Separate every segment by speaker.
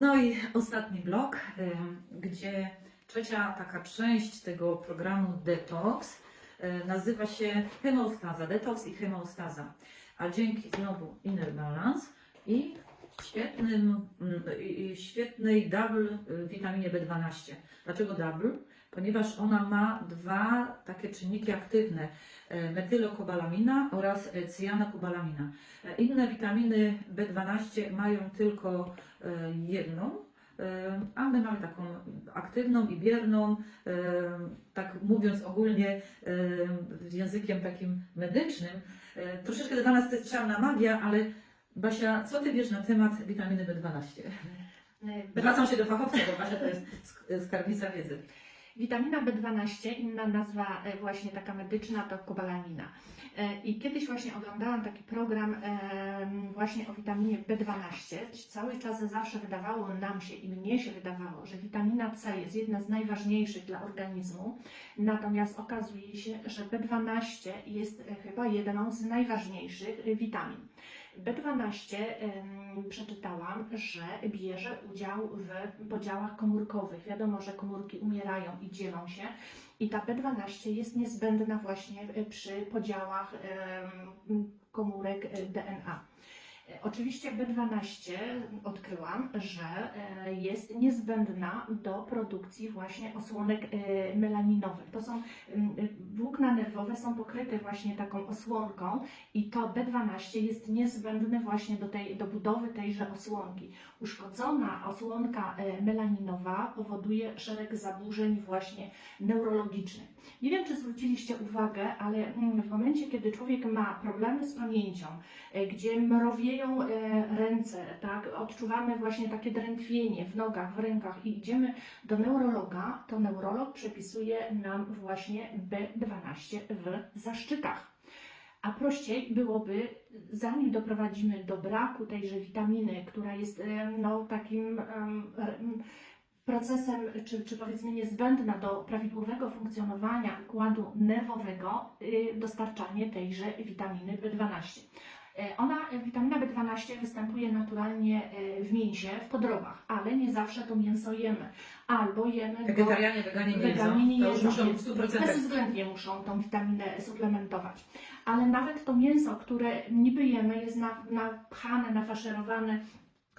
Speaker 1: No i ostatni blok, ym, gdzie trzecia taka część tego programu Detox y, nazywa się hemeostaza, detox i hemeostaza. A dzięki znowu Inner Balance i świetnym, mm, świetnej double y, witaminie B12. Dlaczego double? Ponieważ ona ma dwa takie czynniki aktywne, y, metylokobalamina oraz y, cyjanokobalamina. E, Inne witaminy B12 mają tylko e, jedną, e, a my mamy taką aktywną i bierną, e, tak mówiąc ogólnie e, językiem takim medycznym. E, Troszeczkę dla nas to jest czarna magia, ale Basia, co Ty wiesz na temat witaminy B12? Zwracam się do fachowca, bo Basia to jest sk- skarbnica wiedzy.
Speaker 2: Witamina B12, inna nazwa e, właśnie taka medyczna to kobalamina. E, I kiedyś właśnie oglądałam taki program em, właśnie o witaminie B12. Cały czas zawsze wydawało nam się i mnie się wydawało, że witamina C jest jedna z najważniejszych dla organizmu. Natomiast okazuje się, że B12 jest e, chyba jedną z najważniejszych e, witamin. B12 em, przeczytałam, że bierze udział w podziałach komórkowych. Wiadomo, że komórki umierają i dzielą się. I ta B12 jest niezbędna właśnie e, przy podziałach komórek e, DNA. E, Oczywiście B12 odkryłam, że jest niezbędna do produkcji właśnie osłonek melaninowych. To są nerwowe są pokryte właśnie taką osłonką i to B12 jest niezbędne właśnie do, tej, do budowy tejże osłonki. Uszkodzona osłonka e, melaninowa powoduje szereg zaburzeń właśnie neurologicznych. Nie wiem, czy zwróciliście uwagę, ale mm, w momencie, kiedy człowiek ma problemy z pamięcią, e, gdzie mrowieją e, ręce, tak, odczuwamy właśnie takie drętwienie w nogach, w rękach i idziemy do neurologa, to neurolog przepisuje nam właśnie B12 w zaszczytach. A prościej byłoby, zanim doprowadzimy do braku tejże witaminy, która jest e, no, takim em, procesem, czy, czy powiedzmy niezbędna do prawidłowego funkcjonowania układu nerwowego, y, dostarczanie tejże witaminy B12. E, Ona, e, witamina B12 występuje naturalnie e, w mięsie, w podrobach, ale nie zawsze to mięso jemy. Albo jemy
Speaker 1: Wegetarianie, weganie nie
Speaker 2: Weganie nie
Speaker 1: jedzą, to już
Speaker 2: jedzą,
Speaker 1: muszą
Speaker 2: więc
Speaker 1: w 100%.
Speaker 2: bezwzględnie muszą tą witaminę suplementować. Ale nawet to mięso, które niby jemy, jest na- napchane, nafaszerowane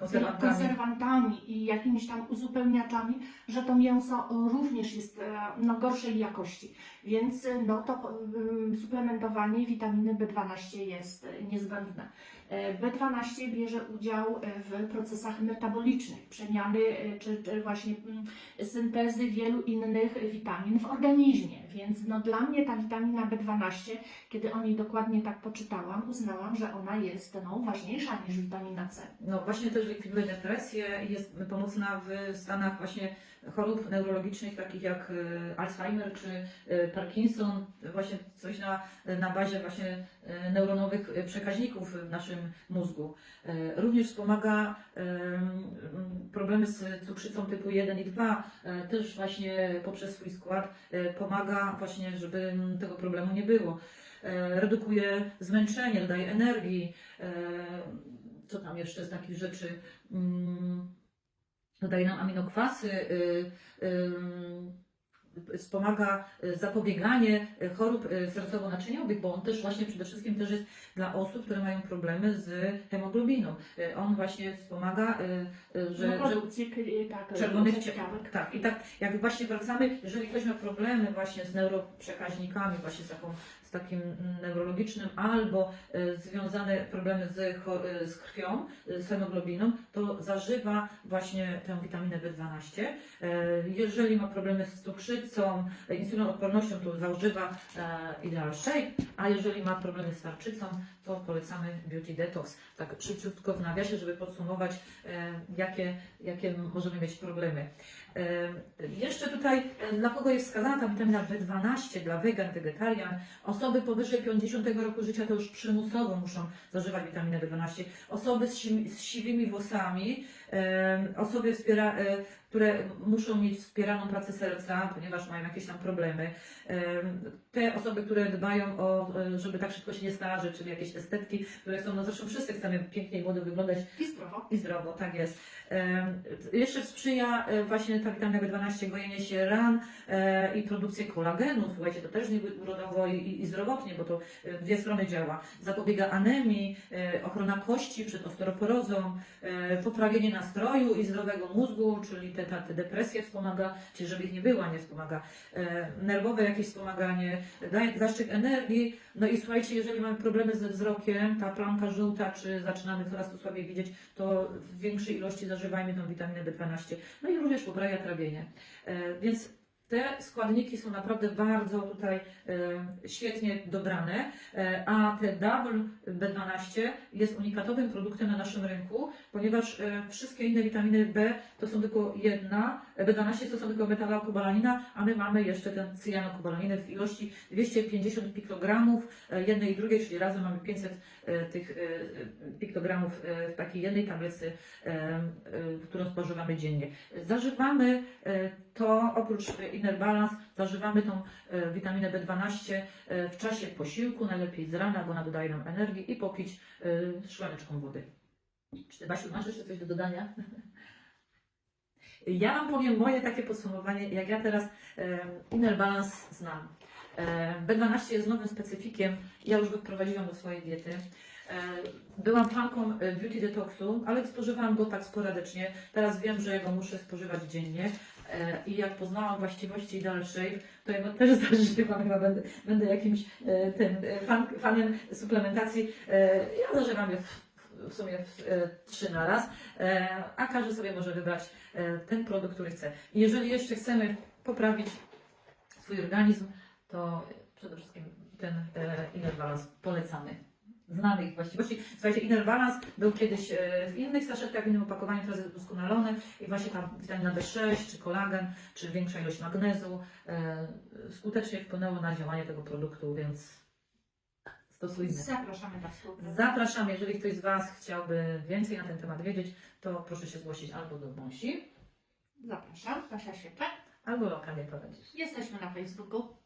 Speaker 1: konserwantami.
Speaker 2: konserwantami i jakimiś tam uzupełniaczami, że to mięso również jest e, no, gorszej jakości. Więc e, no, to ym, suplementowanie witaminy B12 jest e, niezbędne. E, B12 bierze udział e, w procesach metabolicznych, przemiany e, czy, czy właśnie mm, syntezy wielu innych witamin w organizmie. Więc no, dla mnie ta witamina B12, kiedy o niej dokładnie tak poczytałam, uznałam, że ona jest no, ważniejsza niż witamina C.
Speaker 1: No właśnie też likwiduje depresję jest pomocna w stanach właśnie chorób neurologicznych takich jak Alzheimer czy Parkinson, właśnie coś na, na bazie właśnie neuronowych e, przekaźników w naszym mózgu. E, Również wspomaga e, problemy z cukrzycą typu 1 i 2, e, też właśnie poprzez swój skład e, pomaga właśnie, żeby tego problemu nie było. E, Redukuje zmęczenie, dodaje energii. e, co tam jeszcze z takich rzeczy? Dodaje nam aminokwasy, y, y, wspomaga y, zapobieganie y, chorób y, sercowo-naczyniowych, bo on też właśnie przede wszystkim też jest dla osób, które mają problemy z hemoglobiną. On właśnie wspomaga, że,
Speaker 2: no,
Speaker 1: że
Speaker 2: produkcję, tak,
Speaker 1: czerwonych. Tak, i tak jak właśnie wracamy, jeżeli ktoś ma problemy właśnie z neuroprzekaźnikami, właśnie z, taką, takim neurologicznym, albo e, związane problemy z, e, z krwią, e, z hemoglobiną, to zażywa właśnie tę witaminę B12. E, jeżeli ma problemy z cukrzycą, e, insulinoopornością, to zażywa e, Ideal Shake, a jeżeli ma problemy z tarczycą, to polecamy Beauty Detox. Tak szybciutko w nawiasie, żeby podsumować, e, jakie, jakie możemy mieć problemy. Jeszcze tutaj, dla kogo jest wskazana ta witamina B12, dla wegan, wegetarian, Osoby powyżej 50 roku życia to już przymusowo muszą zażywać witaminę B12. Osoby z, si- z siwymi włosami, osoby, wspiera, e, które muszą mieć wspieraną pracę serca, ponieważ mają jakieś tam problemy. Te osoby, które dbają o, e, żeby tak szybko się nie starzy, czyli jakieś estetki, które są, no zresztą wszyscy chcemy pięknie i młodo wyglądać
Speaker 2: I zdrowo.
Speaker 1: i zdrowo, tak jest. Jeszcze sprzyja e, właśnie ta witamina B12 gojenie się ran e, i produkcję kolagenu. Słuchajcie, to też urodowo i, i- zdrowotnie, bo to e, w dwie strony działa. Zapobiega anemii, e, ochrona kości przed osteoporozą, e, poprawienie nastroju i zdrowego mózgu, czyli te, ta, te depresje wspomaga, czyli żeby ich nie było, a nie wspomaga. E, Nerwowe jakieś wspomaganie, daje zastrzyk energii. No i słuchajcie, jeżeli mamy problemy ze wzrokiem, ta plamka żółta, czy zaczynamy coraz to słabiej widzieć, to w większej ilości zażywajmy tą witaminę B12. No i również poprawia trawienie. E, Więc te składniki są naprawdę bardzo tutaj e, świetnie dobrane, e, a te Double B12 jest unikatowym produktem na naszym rynku, ponieważ e, wszystkie inne witaminy B to są tylko jedna, e, B12 to są tylko beta-kobalanina, a my mamy jeszcze ten cyjanokobalaninę w ilości 250 pikrogramów e, jednej i drugiej, czyli razem mamy 500 e, tych e, piktogramów w takiej jednej tablicy, e, e, którą spożywamy dziennie. Zażywamy to, oprócz Inner Balance, zażywamy tą e, witaminę B12 e, w czasie posiłku, najlepiej z rana, bo ona dodaje nam energii i popić e, szklaneczką wody. Czy Basiu, masz jeszcze coś do dodania? Ja Wam powiem moje takie podsumowanie, jak ja teraz e, Inner Balance znam. E, B12 jest nowym specyfikiem, ja już go wprowadziłam do swojej diety. E, Byłam fanką e, Beauty Detoxu, ale spożywałam go tak sporadycznie. Teraz wiem, że go muszę spożywać dziennie. E, I jak poznałam właściwości Shape, to ja go też zażywam, chyba będę, będę jakimś e, tym e, fan, fanem suplementacji. Ja zażywam je w, sumie trzy na raz, a każdy sobie może wybrać ten produkt, który chce. Jeżeli jeszcze chcemy poprawić swój organizm, to przede wszystkim ten Inner Balance polecamy. Znamy ich właściwości. Słuchajcie, Inner Balance był kiedyś e, w innych saszetkach, w innym opakowaniu, teraz jest udoskonalony i właśnie ta witamina B6, czy kolagen, czy większa ilość magnezu e, skutecznie wpłynęło na działanie tego produktu, więc stosujmy.
Speaker 2: Zapraszamy na współpracę.
Speaker 1: Zapraszam, jeżeli ktoś z Was chciałby więcej na ten temat wiedzieć, to proszę się zgłosić albo do Bąsi,
Speaker 2: Zapraszam. Kasia Świeczek.
Speaker 1: albo lokalnie prowadzić.
Speaker 2: Jesteśmy na Facebooku.